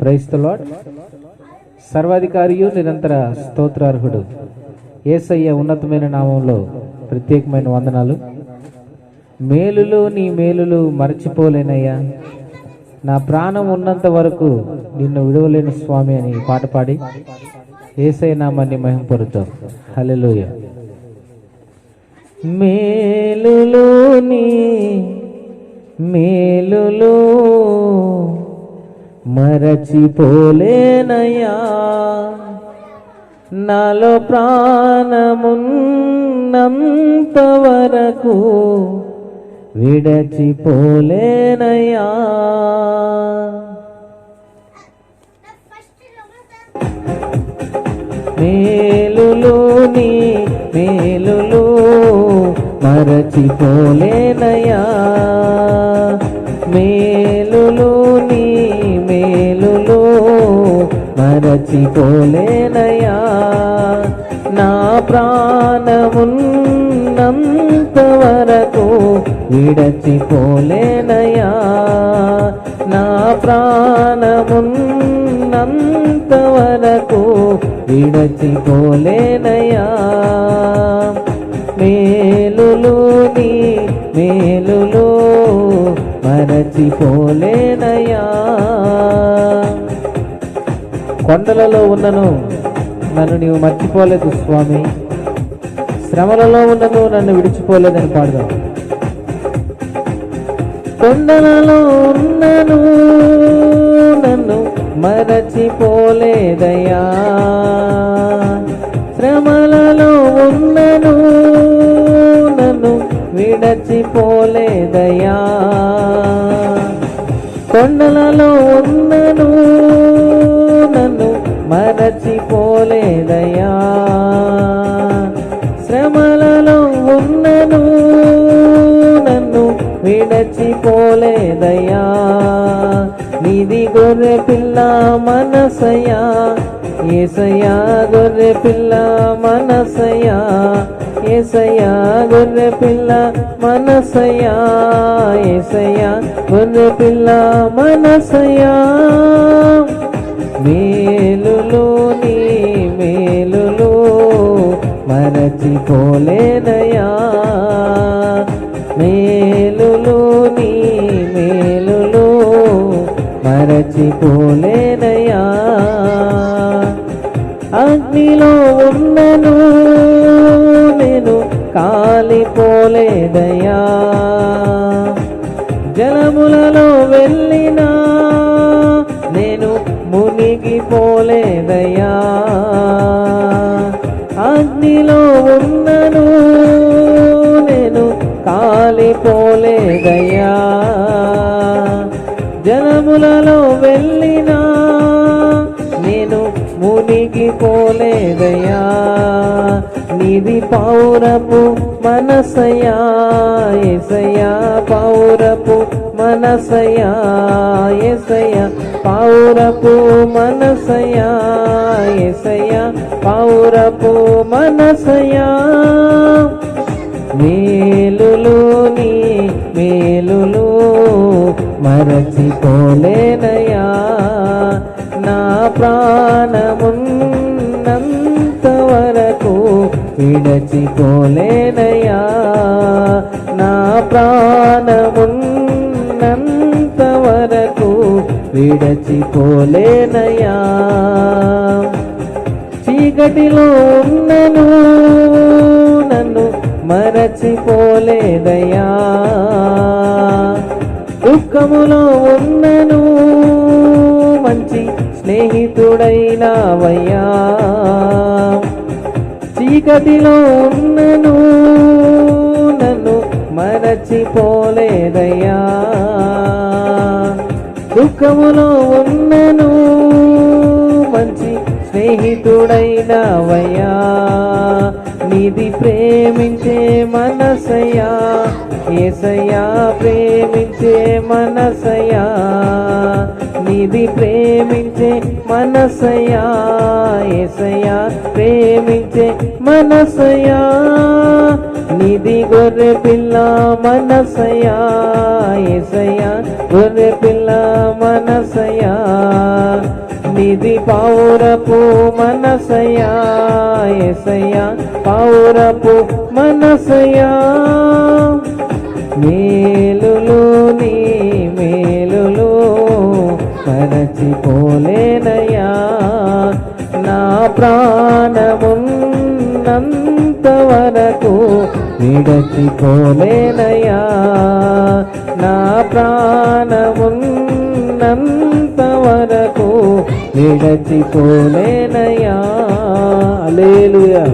క్రైస్తలాడ్ సర్వాధికారియు నిరంతర స్తోత్రార్హుడు. ఏసయ్య ఉన్నతమైన నామంలో ప్రత్యేకమైన వందనాలు. మేలులు నీ మేలులు మరచిపోలేనయ్యా. నా ప్రాణం ఉన్నంత వరకు నిన్ను విడవలేని స్వామి అని పాట పాడి ఏసయ్య నామాన్ని మహింపరుతాం హలెలుయ మేలులు నీ మేలులు మరచిపోలేనయ్యా. నాలో ప్రాణమున్నంత వరకు విడచిపోలేనయ్యా. మేలులు నీ మేలులు మరచిపోలేనయ్యా. మే మరచిపోలేనయ్యా నా ప్రాణమున్నంత వరకు విడచిపోలేనయ్యా. నా ప్రాణమున్నంత వరకు విడచిపోలేనయ్యా. మేలులు నీ మేలులు కొండలలో ఉన్నను నన్ను నీవు మర్చిపోలేదు స్వామి. శ్రమలలో ఉన్నను నన్ను విడిచిపోలేదని పాడదాం. కొండలలో ఉన్నను నన్ను మరచిపోలేదయ్యా. శ్రమలలో ఉన్నను నన్ను విడచిపోలేదయ్యా. కొండలలో ఉన్నను నన్ను మరచిపోలేదయ్యా. శ్రమలలో ఉన్నను నన్ను విడచిపోలేదయ్యా. నీది గొర్రె పిల్ల మనసయా ఏసయా గొర్రె పిల్ల మనసయా ఏసయా గొర్రె పిల్ల మనసయా ఏసయా గొర్రె పిల్ల మనసయా మేలులు నీ మేలులు మరచిపోలేనయా మేలులు నీ మేలులు మరచిపోలేనయా అగ్నిలో ఉన్నను కాలిపోలేదయ్యా జనములలో వెళ్ళినా నేను మునిగిపోలేదయ్యా నిధి పౌరపు మనసయా ఎసయా పౌరపు మనసయా ఎసయా పౌరపు మనసయా ఎసయా పౌరపు మనసయా నీ మేలులు మరచిపోలేనయా నా ప్రాణమున్నంత వరకు విడచిపోలేనయా నా ప్రాణమున్నంత వరకు విడచిపోలేనయా చీకటిలో ఉన్నను మరచిపోలేదయ్యా. దుఃఖములో ఉన్నను మంచి స్నేహితుడైనావయ్యా. చీకటిలో ఉన్నను నన్ను మరచిపోలేదయ్యా. దుఃఖములో ఉన్నను మంచి స్నేహితుడైనవయ్యా. నిధి ప్రేమించే మనసయ్యా ఏసయ్యా ప్రేమించే మనసయ్యా. నిధి ప్రేమించే మనసయ్యా ఏసయ్యా ప్రేమించే మనసయ్యా. నిధి గొర్రె పిల్ల మనసయ్యా ఏసయ్యా గొర్రె పిల్ల మనసయ్యా. నిధి పౌరపు మనసయా ఎసయ్యా పౌరపు మనసయా మేలులు నీ మేలులు మరచిపోలేనయ్యా. నా ప్రాణమున్నంత వరకు విడచిపోలేనయ్యా. నా ప్రాణమున్నంత వరకు విడచిపోలేనయ్యా అలేలుయా